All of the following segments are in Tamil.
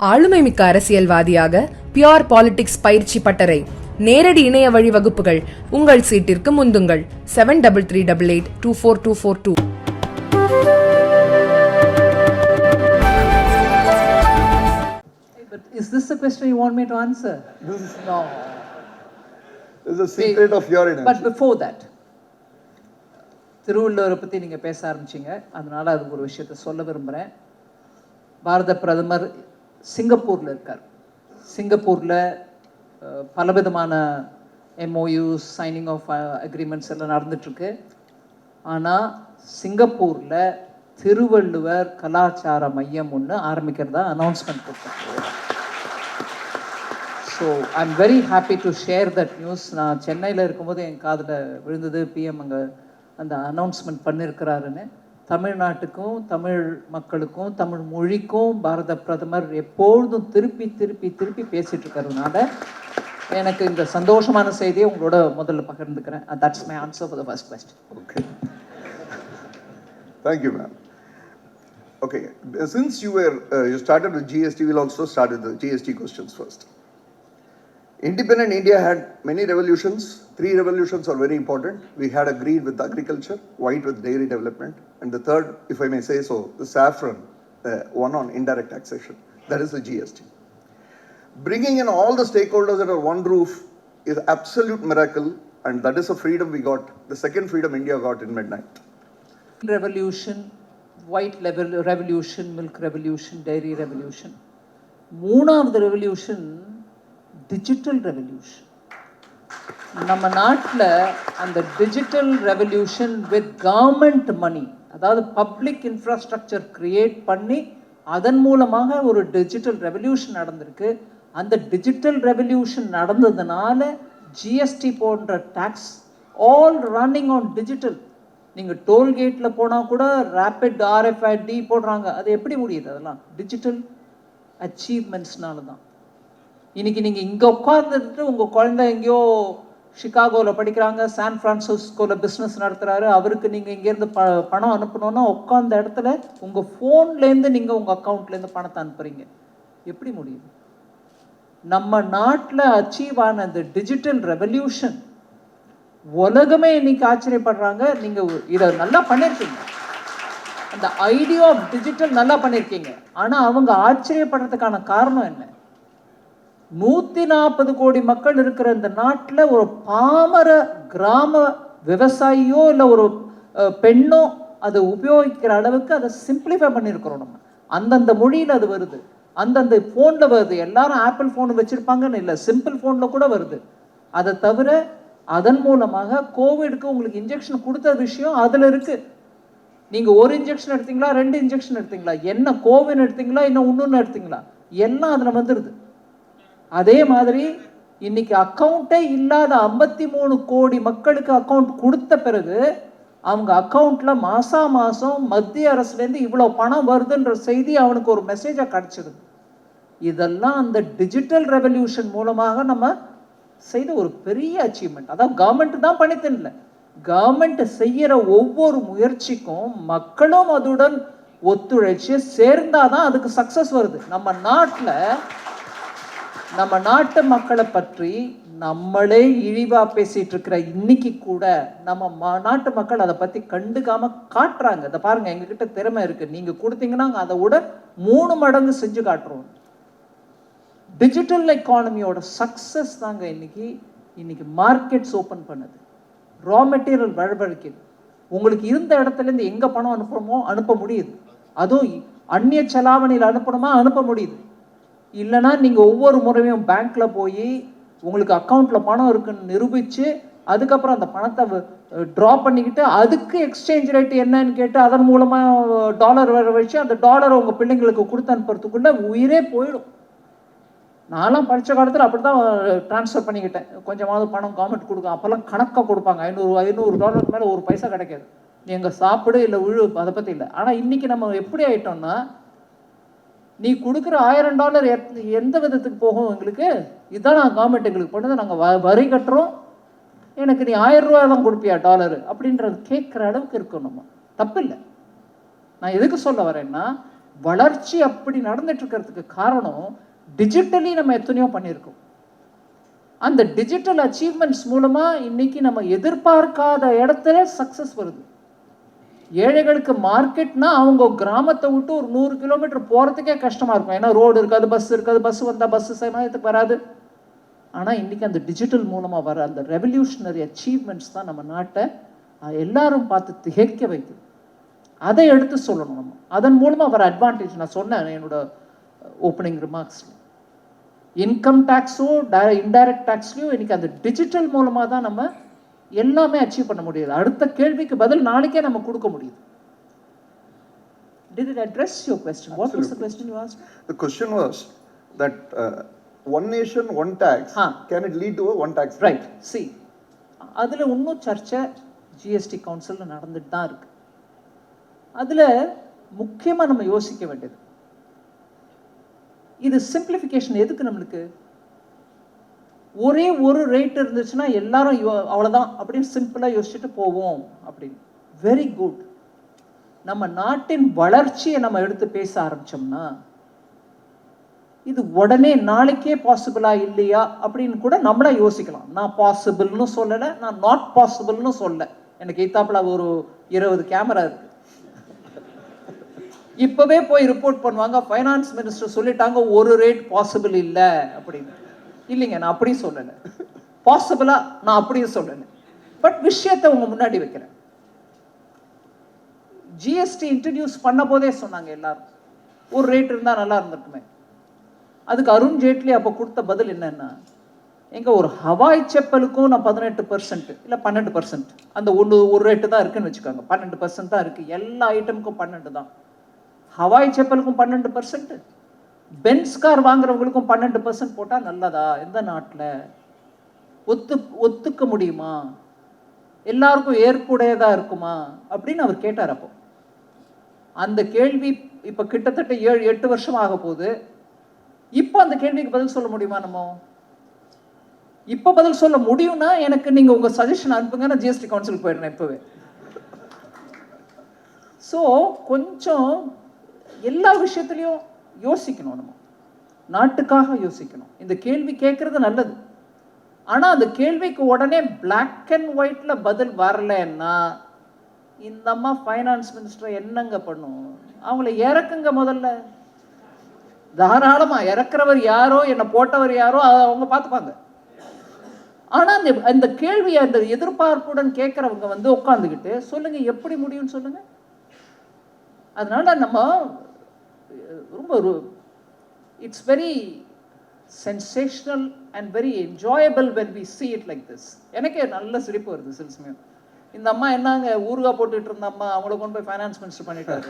ஆளுமை மிக்க அரசியல்வாதியாக பியோர் பாலிடிக்ஸ் பயிற்சி பட்டறை நேரடி இணைய வழி வகுப்புகள் உங்கள் சீட்டிற்கு முந்துங்கள் seven double three double eight two four two four two But is this the question you want me to answer? This is, No. this is a secret of your But energy. before that, திருவள்ளுவரை பற்றி நீங்கள் பேச ஆரம்பிச்சீங்க அதனால அது ஒரு விஷயத்த சொல்ல விரும்புகிறேன் பாரத பிரதமர் சிங்கப்பூரில் இருக்கார். சிங்கப்பூரில் பலவிதமான எம்ஓயூஸ் சைனிங் ஆஃப் அக்ரிமெண்ட்ஸ் எல்லாம் நடந்துட்டுருக்கு. ஆனால் சிங்கப்பூரில் திருவள்ளுவர் கலாச்சார மையம் ஒன்று ஆரம்பிக்கிறதா அனௌன்ஸ்மெண்ட் கொடுத்தாங்க so I am very happy to share that news நான் சென்னையில் இருக்கும்போது என் காதில் விழுந்தது. பிஎம் அங்கே அந்த அனௌன்ஸ்மெண்ட் பண்ணியிருக்கிறாருன்னு தமிழ்நாட்டுக்கும் தமிழ் மக்களுக்கும் தமிழ் மொழிக்கும் பாரத பிரதமர் எப்பொழுதும் திருப்பி திருப்பி திருப்பி பேசிட்டு இருக்கிறதுனால எனக்கு இந்த சந்தோஷமான செய்தியை உங்களோட முதல்ல பகிர்ந்துக்கிறேன் that's my answer for the first question okay Thank ma'am ma'am. Okay, since you were, uh, you started with GST, we'll also start with the GST questions first. Independent India had many revolutions. Three revolutions are very important. We had agreed with agriculture, white with dairy development, and the third, if I may say so, the saffron, uh, one on indirect taxation. That is the GST. Bringing in all the stakeholders under one roof is absolute miracle, and that is a freedom we got. The second freedom India got in midnight. Revolution white level revolution milk revolution dairy revolution மூணாவது ரெவல்யூஷன் Digital revolution நம்ம நாட்டில் அந்த digital revolution with government money அதாவது பப்ளிக் இன்ஃப்ராஸ்ட்ரக்சர் கிரியேட் பண்ணி அதன் மூலமாக ஒரு டிஜிட்டல் ரெவல்யூஷன் நடந்திருக்கு. அந்த டிஜிட்டல் ரெவல்யூஷன் நடந்ததுனால ஜிஎஸ்டி போன்ற tax all running on digital நீங்கள் டோல்கேட்டில் போனால் கூட ரேபிட் ஆர்எஃப்ஐடி போடுறாங்க. அது எப்படி முடியுது அதெல்லாம்? டிஜிட்டல் அச்சீவ்மெண்ட்ஸ்னால தான் இன்னைக்கு நீங்கள் இங்கே உட்காந்துட்டு உங்கள் குழந்தை எங்கேயோ ஷிகாகோவில் படிக்கிறாங்க சான் ஃப்ரான்சிஸ்கோவில் பிஸ்னஸ் நடத்துகிறாரு அவருக்கு நீங்கள் இங்கேருந்து ப பணம் அனுப்பணுன்னா உட்காந்த இடத்துல உங்கள் ஃபோன்லேருந்து நீங்கள் உங்கள் அக்கௌண்ட்லேருந்து பணத்தை அனுப்புகிறீங்க எப்படி முடியும்? நம்ம நாட்டில் அச்சீவ் ஆன அந்த டிஜிட்டல் ரெவல்யூஷன் உலகமே இன்னைக்கு ஆச்சரியப்படுறாங்க. நீங்கள் இதை நல்லா பண்ணியிருக்கீங்க அந்த ஐடியா ஆஃப் டிஜிட்டல் நல்லா பண்ணியிருக்கீங்க ஆனால் அவங்க ஆச்சரியப்படுறதுக்கான காரணம் என்ன? நூற்றி நாற்பது கோடி மக்கள் இருக்கிற இந்த நாட்டில் ஒரு பாமர கிராம விவசாயியோ இல்லை ஒரு பெண்ணோ அதை உபயோகிக்கிற அளவுக்கு அதை சிம்பிளிஃபை பண்ணியிருக்கிறோம் நம்ம. அந்தந்த மொழியில் அது வருது. அந்தந்த ஃபோனில் வருது. எல்லாரும் ஆப்பிள் ஃபோன் வச்சுருப்பாங்கன்னு இல்லை சிம்பிள் ஃபோனில் கூட வருது. அதை தவிர அதன் மூலமாக கோவிடுக்கு உங்களுக்கு இன்ஜெக்ஷன் கொடுத்த விஷயம் அதில் இருக்குது நீங்கள் ஒரு இன்ஜெக்ஷன் எடுத்தீங்களா ரெண்டு இன்ஜெக்ஷன் எடுத்தீங்களா என்ன கோவின் எடுத்தீங்களா இன்னும் இன்னொன்று எடுத்தீங்களா எல்லாம் அதில் வந்துடுது அதே மாதிரி இன்னைக்கு அக்கௌண்ட்டே இல்லாத ஐம்பத்தி மூணு கோடி மக்களுக்கு அக்கௌண்ட் கொடுத்த பிறகு அவங்க அக்கௌண்ட்டில் மாதம் மாதம் மத்திய அரசுலேருந்து இவ்வளோ பணம் வருதுன்ற செய்தி அவனுக்கு ஒரு மெசேஜாக கிடச்சிடுது இதெல்லாம் அந்த டிஜிட்டல் ரெவல்யூஷன் மூலமாக நம்ம செய்த ஒரு பெரிய அச்சீவ்மெண்ட் அதான் கவர்மெண்ட் தான் பண்ணித்தரல கவர்மெண்ட் செய்கிற ஒவ்வொரு முயற்சிக்கும் மக்களும் அதுடன் ஒத்துழைச்சு சேர்ந்தாதான் அதுக்கு சக்சஸ் வருது. நம்ம நாட்டில் நம்ம நாட்டு மக்களை பற்றி நம்மளே இழிவா பேசிட்டு இருக்கிற இன்னைக்கு கூட நம்ம ம- நாட்டு மக்கள் அதை பத்தி கண்டுக்காம காட்டுறாங்க. இதை பாருங்க எங்ககிட்ட திறமை இருக்கு. நீங்க கொடுத்தீங்கன்னா அதை விட மூணு மடங்கு செஞ்சு காட்டுறோம். டிஜிட்டல் எக்கானமியோட சக்சஸ் தாங்க இன்னைக்கு இன்னைக்கு மார்க்கெட்ஸ் ஓப்பன் பண்ணுது. ரா மெட்டீரியல் வழவழிக்குது. உங்களுக்கு இருந்த இடத்துல இருந்து எங்க பணம் அனுப்பணுமோ அனுப்ப முடியுது. அதுவும் அந்நிய செலாவணியில் அனுப்பணுமா அனுப்ப முடியுது. இல்லைன்னா நீங்கள் ஒவ்வொரு முறையும் பேங்க்கில் போய் உங்களுக்கு அக்கௌண்ட்டில் பணம் இருக்குன்னு நிரூபித்து அதுக்கப்புறம் அந்த பணத்தை ட்ரா பண்ணிக்கிட்டு அதுக்கு எக்ஸ்சேஞ்ச் ரேட் என்னன்னு கேட்டு அதன் மூலமாக டாலர் வர வச்சு அந்த டாலரை உங்கள் பிள்ளைங்களுக்கு கொடுத்து அனுப்புறதுக்குள்ளே உயிரே போயிடும். நான்லாம் படித்த காலத்தில் அப்படி தான் ட்ரான்ஸ்ஃபர் பண்ணிக்கிட்டேன். கொஞ்சமாவது பணம் கவர்மெண்ட் கொடுக்கும் அப்போல்லாம் கணக்காக கொடுப்பாங்க. ஐநூறு ஐநூறு டாலருக்கு மேலே ஒரு பைசா கிடைக்காது. நீ எங்க சாப்பிடு இல்லை உழு அதை பற்றி இல்லை. ஆனால் இன்றைக்கி நம்ம எப்படி ஆகிட்டோம்னா நீ கொடுக்குற ஆயிரம் டாலர் எந்த விதத்துக்கு போகும் எங்களுக்கு? இதான் நான் கவர்மெண்ட் எங்களுக்கு பண்ணதை. நாங்கள் வ வரி கட்டுறோம். எனக்கு நீ ஆயிரம் ரூபாய் தான் கொடுப்பியா டாலரு? அப்படின்றது கேட்குற அளவுக்கு இருக்கும் நம்ம. தப்பு இல்லை நான் எதுக்கு சொல்ல வரேன்னா வளர்ச்சி அப்படி நடந்துட்டு இருக்கிறதுக்கு காரணம் டிஜிட்டலி நம்ம எத்தனையோ பண்ணியிருக்கோம். அந்த டிஜிட்டல் அச்சீவ்மெண்ட்ஸ் மூலமாக இன்னைக்கு நம்ம எதிர்பார்க்காத இடத்துல சக்ஸஸ் வருது. ஏழைகளுக்கு மார்க்கெட்னா அவங்க கிராமத்தை விட்டு ஒரு நூறு கிலோமீட்டர் போகிறதுக்கே கஷ்டமாக இருக்கும். ஏன்னா ரோடு இருக்காது பஸ் இருக்காது பஸ் வந்தால் பஸ்ஸு சமயத்துக்கு வராது. ஆனால் இன்றைக்கி அந்த டிஜிட்டல் மூலமாக வர அந்த ரெவல்யூஷனரி அச்சீவ்மெண்ட்ஸ் தான் நம்ம நாட்டை எல்லாரும் பார்த்து திகைக்க வைக்குது. அதை எடுத்து சொல்லணும் நம்ம. அதன் மூலமாக வர அட்வான்டேஜ் நான் சொன்னேன் என்னோட ஓப்பனிங் ரிமார்க்ஸில் இன்கம் டேக்ஸோ இன்டைரக்ட் டேக்ஸ்லையும் இன்றைக்கி அந்த டிஜிட்டல் மூலமாக தான் நம்ம எல்லாமே அச்சீவ் பண்ண முடியுது அடுத்த கேள்விக்கு பதில் நாளைக்கே நம்ம கொடுக்க முடியுது Did it address your question? What was the question you asked? The question was that uh, one nation, one tax, Huh. can it lead to a one tax? rate? Right see அதில் இன்னும் சர்ச்சை ஜிஎஸ்டி கவுன்சிலில் நடந்துட்டு தான் இருக்கு அதில் முக்கியமாக நம்ம யோசிக்க வேண்டியது இது சிம்பிளிஃபிகேஷன் எதுக்கு நம்மளுக்கு ஒரே ஒரு ரேட் இருந்துச்சுன்னா எல்லாரும் அவ்வளோதான் அப்படின்னு சிம்பிளாக யோசிச்சுட்டு போவோம் அப்படின்னு. வெரி குட் நம்ம நாட்டின் வளர்ச்சியை நம்ம எடுத்து பேச ஆரம்பித்தோம்னா இது உடனே நாளைக்கே பாசிபிளா இல்லையா அப்படின்னு கூட நம்மளா யோசிக்கலாம். நான் பாசிபிள்னு சொல்லலை நான் நாட் பாசிபிள்னு சொல்ல. எனக்கு எய்த்தாப்புல ஒரு இருபது கேமரா இருக்கு. இப்பவே போய் ரிப்போர்ட் பண்ணுவாங்க ஃபைனான்ஸ் மினிஸ்டர் சொல்லிட்டாங்க ஒரு ரேட் பாசிபிள் இல்லை அப்படின்னு. இல்லைங்க நான் அப்படியும் சொல்லலை. பாசிபிளா நான் அப்படியும் சொல்லலை. பட் விஷயத்தை உங்க முன்னாடி வைக்கிறேன். ஜிஎஸ்டி இன்ட்ரடியூஸ் பண்ண போதே சொன்னாங்க எல்லாரும். ஒரு ரேட் இருந்தால் நல்லா இருந்திருக்குமே. அதுக்கு அருண் ஜேட்லி அப்போ கொடுத்த பதில் என்னன்னா எங்க ஒரு ஹவாய் செப்பலுக்கும் நான் பதினெட்டு பர்சன்ட் இல்லை பன்னெண்டு பர்சன்ட் அந்த ஒன்று ஒரு ரேட்டு தான் இருக்குன்னு வச்சுக்கோங்க. பன்னெண்டு பர்சன்ட் தான் இருக்கு. எல்லா ஐட்டமுக்கும் பன்னெண்டு தான். ஹவாய் செப்பலுக்கும் பன்னெண்டு பர்சன்ட் பென்ஸ் கார் வாங்குறவங்களுக்கும் பன்னெண்டு பர்சன்ட் போட்டால் நல்லதா? எந்த நாட்டில்? ஒத்து ஒத்துக்க முடியுமா? எல்லாருக்கும் ஏற்புடையதாக இருக்குமா? அப்படின்னு அவர் கேட்டார் அப்போ. அந்த கேள்வி இப்போ கிட்டத்தட்ட ஏழு எட்டு வருஷம் ஆக போகுது. இப்போ அந்த கேள்விக்கு பதில் சொல்ல முடியுமா நம்ம? இப்போ பதில் சொல்ல முடியும்னா எனக்கு நீங்கள் உங்கள் சஜஷன் அனுப்புங்க நான் ஜிஎஸ்டி கவுன்சிலுக்கு போயிடுறேன் இப்போவே. ஸோ கொஞ்சம் எல்லா விஷயத்துலையும் யோசிக்கணும் நம்ம நாட்டுக்காக யோசிக்கணும். இந்த கேள்வி கேட்குறது நல்லது. ஆனால் அந்த கேள்விக்கு உடனே பிளாக் அண்ட் ஒயிட்டில் பதில் வரலன்னா இந்த அம்மா ஃபைனான்ஸ் மினிஸ்டர் என்னங்க பண்ணும்? அவங்கள இறக்குங்க முதல்ல. தாராளமாக இறக்குறவர் யாரோ என்னை போட்டவர் யாரோ அதை அவங்க பார்த்துப்பாங்க. ஆனால் அந்த அந்த கேள்வியை அந்த எதிர்பார்ப்புடன் கேட்குறவங்க வந்து உட்காந்துக்கிட்டு சொல்லுங்கள் எப்படி முடியும்னு சொல்லுங்கள் அதனால நம்ம ரொம்ப it's very sensational and very enjoyable when we see it like this எனக்கே நல்ல சிரிப்பு வருது சில சமயம் இந்த அம்மா என்னங்க ஊறுகாய் போட்டுட்டு இருந்த அம்மா அவங்கள கொண்டு போய் ஃபைனான்ஸ் மினிஸ்டர் பண்ணிட்டாரு.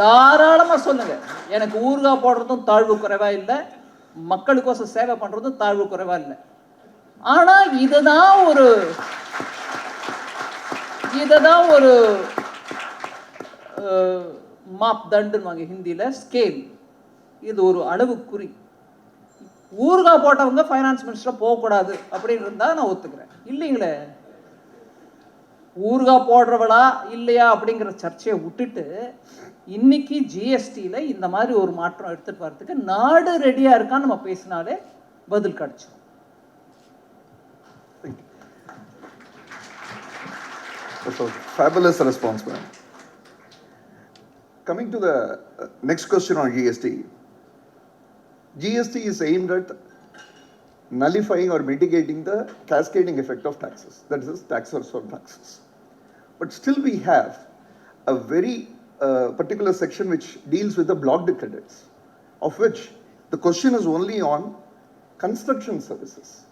தாராளமா சொல்லுங்க. எனக்கு ஊறுகாய் போடுறதும் தாழ்வு குறைவா இல்லை மக்களுக்கோசம் சேவை பண்றதும் தாழ்வு குறைவா இல்லை. ஆனா இதுதான் ஒரு இதுதான் ஒரு மாப் தண்டுன்னு ஹிந்தியில ஸ்கேல் இது ஒரு அளவுக்குறி. குறி ஊறுகாய் போட்டவங்க ஃபைனான்ஸ் மினிஸ்டர் போகக்கூடாது அப்படின்னு இருந்தால் நான் ஒத்துக்கிறேன். இல்லைங்களே? ஊறுகாய் போடுறவளா இல்லையா அப்படிங்கிற சர்ச்சையை விட்டுட்டு இன்னைக்கு ஜிஎஸ்டியில் இந்த மாதிரி ஒரு மாற்றம் எடுத்துட்டு வர்றதுக்கு நாடு ரெடியா இருக்கான்னு நம்ம பேசினாலே பதில் கிடைச்சிடும் That's fabulous response, man. Coming to the uh, next question on GST. GST is aimed at nullifying or mitigating the cascading effect of taxes. That is, taxes on taxes. But still, we have a very uh, particular section which deals with the blocked credits, of which the question is only on construction services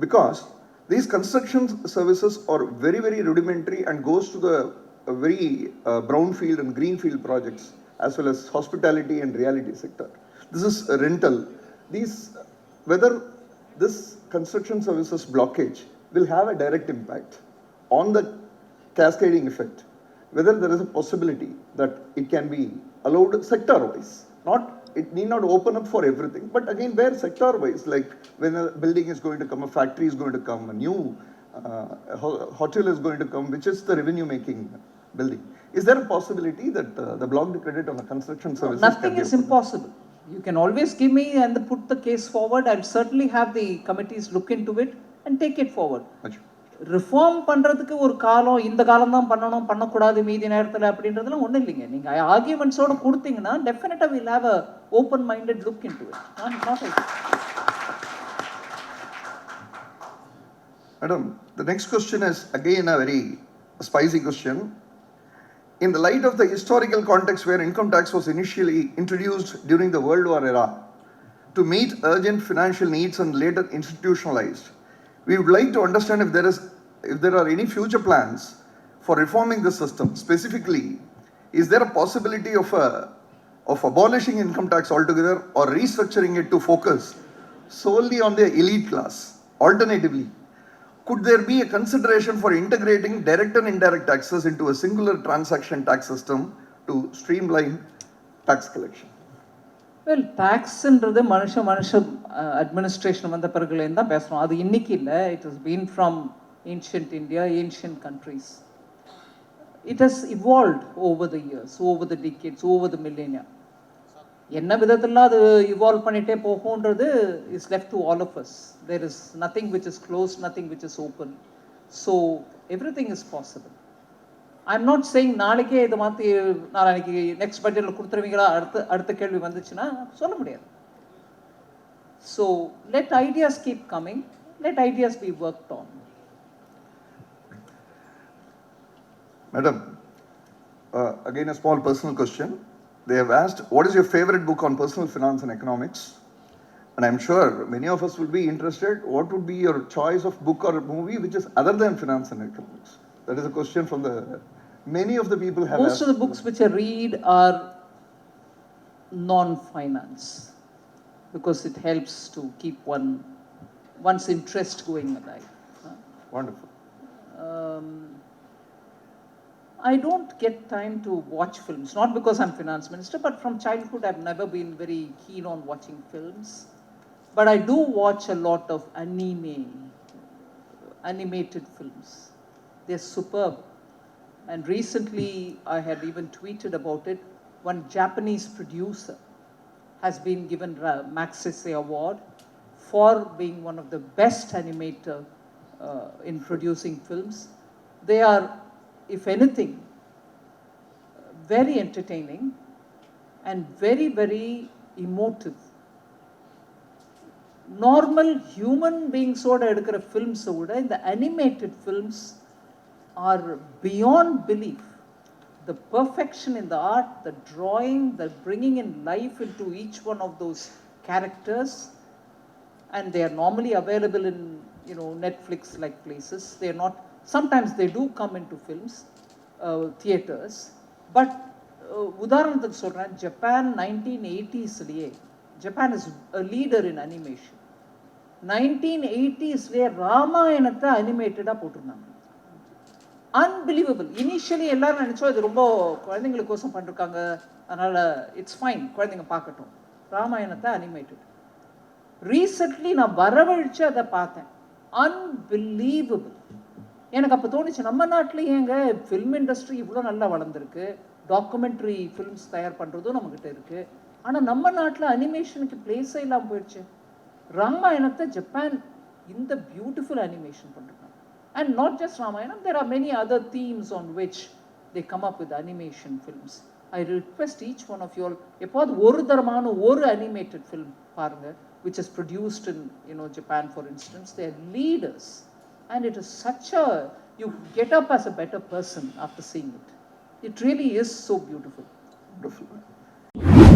because these construction services are very very rudimentary and goes to the very uh, brownfield and greenfield projects as well as hospitality and reality sector. This is rental. These whether this construction services blockage will have a direct impact on the cascading effect whether there is a possibility that it can be allowed sector wise not it need not open up for everything but again where sector wise like when a building is going to come a factory is going to come a new uh, hotel is going to come which is the revenue making building Is there a possibility that uh, the blocked credit on the construction services? Nothing is impossible. You can always give me and put the case forward. I'll certainly have the committees look into it and take it forward. Reform பண்ணுறதுக்கு ஒரு காலம் இந்த காலம் தான் பண்ணணும் பண்ணக்கூடாது மீதி நேரத்தில் அப்படின்றதுலாம் ஒன்றும் இல்லைங்க நீங்கள் ஆர்கியூமெண்ட்ஸோட கொடுத்தீங்கன்னா டெஃபினட்டாக will have a open minded look into it Madam, the next question is again a very spicy question. In the light of the historical context where income tax was initially introduced during the World War era to meet urgent financial needs and later institutionalized, we would like to understand if there is if there are any future plans for reforming the system. Specifically, is there a possibility of a of abolishing income tax altogether or restructuring it to focus solely on the elite class? Alternatively, could there be a consideration for integrating direct and indirect taxes into a singular transaction tax system to streamline tax collection? Well டேக்ஸ்ன்றது மனுஷ மனுஷ அட்மினிஸ்ட்ரேஷன் வந்த பிறகுலேருந்து தான் பேசுகிறோம் அது இன்னைக்கு இல்லை it is been from ancient India ancient countries it has evolve over the years over the decades over the millennia என்ன விதத்தில் அது இவால்வ் பண்ணிகிட்டே போகும்ன்றது is left to all of us there is nothing which is close nothing which is open so everything is possible I am not saying நாளைக்கே இதை மாற்றி நாளைக்கு நெக்ஸ்ட் பட்ஜெட்டில் கொடுத்துருவீங்களா? அடுத்த அடுத்த கேள்வி வந்துச்சுன்னா சொல்ல முடியாது. So let ideas keep coming let ideas be work on madam again a small personal question. They have asked, what is your favorite book on personal finance and economics? And I'm sure many of us will be interested. What would be your choice of book or movie which is other than finance and economics? That is a question from the many of the people have Most of the books which I read are non-finance because it helps to keep one one's interest going alive. Wonderful. Um, I don't get time to watch films, not because I'm finance minister, but from childhood I've never been very keen on watching films. But I do watch a lot of anime, animated films. They're superb. And recently I had even tweeted about it. One Japanese producer has been given a Magsaysay Award for being one of the best animator uh, in producing films. They are, if anything, very entertaining and very, very emotive. Normal human பீயிங்ஸோட எடுக்கிற ஃபில்ம்ஸை விட இந்த animated films are beyond belief the perfection in the art, the drawing, the bringing in life into each one of those characters, and they are normally available in you know Netflix like places. They are not. sometimes they do come into films theatres but உதாரணத்துக்கு சொல்கிறேன் Japan nineteen எயிட்டிஸ்லேயே Japan is a leader in animation nineteen எயிட்டிஸ்லேயே ராமாயணத்தை அனிமேட்டடாக போட்டிருந்தாங்க. அன்பிலீவபிள் இனிஷியலி எல்லாரும் நினச்சோம் இது ரொம்ப குழந்தைங்களுக்கோசம் பண்ணிருக்காங்க அதனால் இட்ஸ் ஃபைன் குழந்தைங்க பார்க்கட்டும். ராமாயணத்தை அனிமேட்டட் ரீசெண்ட்லி நான் வரவழைச்சு அதை பார்த்தேன். அன்பிலீவபிள் எனக்கு அப்போ தோணுச்சு நம்ம நாட்டிலேயே எங்க ஃபில்ம் இண்டஸ்ட்ரி இவ்வளோ நல்லா வளர்ந்துருக்கு டாக்குமெண்ட்ரி ஃபிலிம்ஸ் தயார் பண்ணுறதும் நம்மக்கிட்ட இருக்குது ஆனால் நம்ம நாட்டில் அனிமேஷனுக்கு பிளேஸே இல்லாமல் போயிடுச்சு ராமாயணத்தை ஜப்பான் இந்த பியூட்டிஃபுல் அனிமேஷன் பண்ணுறாங்க and not just Ramayana there are many other themes on which they come up with animation films I request each one of you all எப்போது ஒரு தரமான ஒரு அனிமேட்டட் ஃபிலிம் பாருங்கள் which is produced in you know Japan for instance there leaders And it is such a, you get up as a better person after seeing it. It really is so beautiful. Wonderful.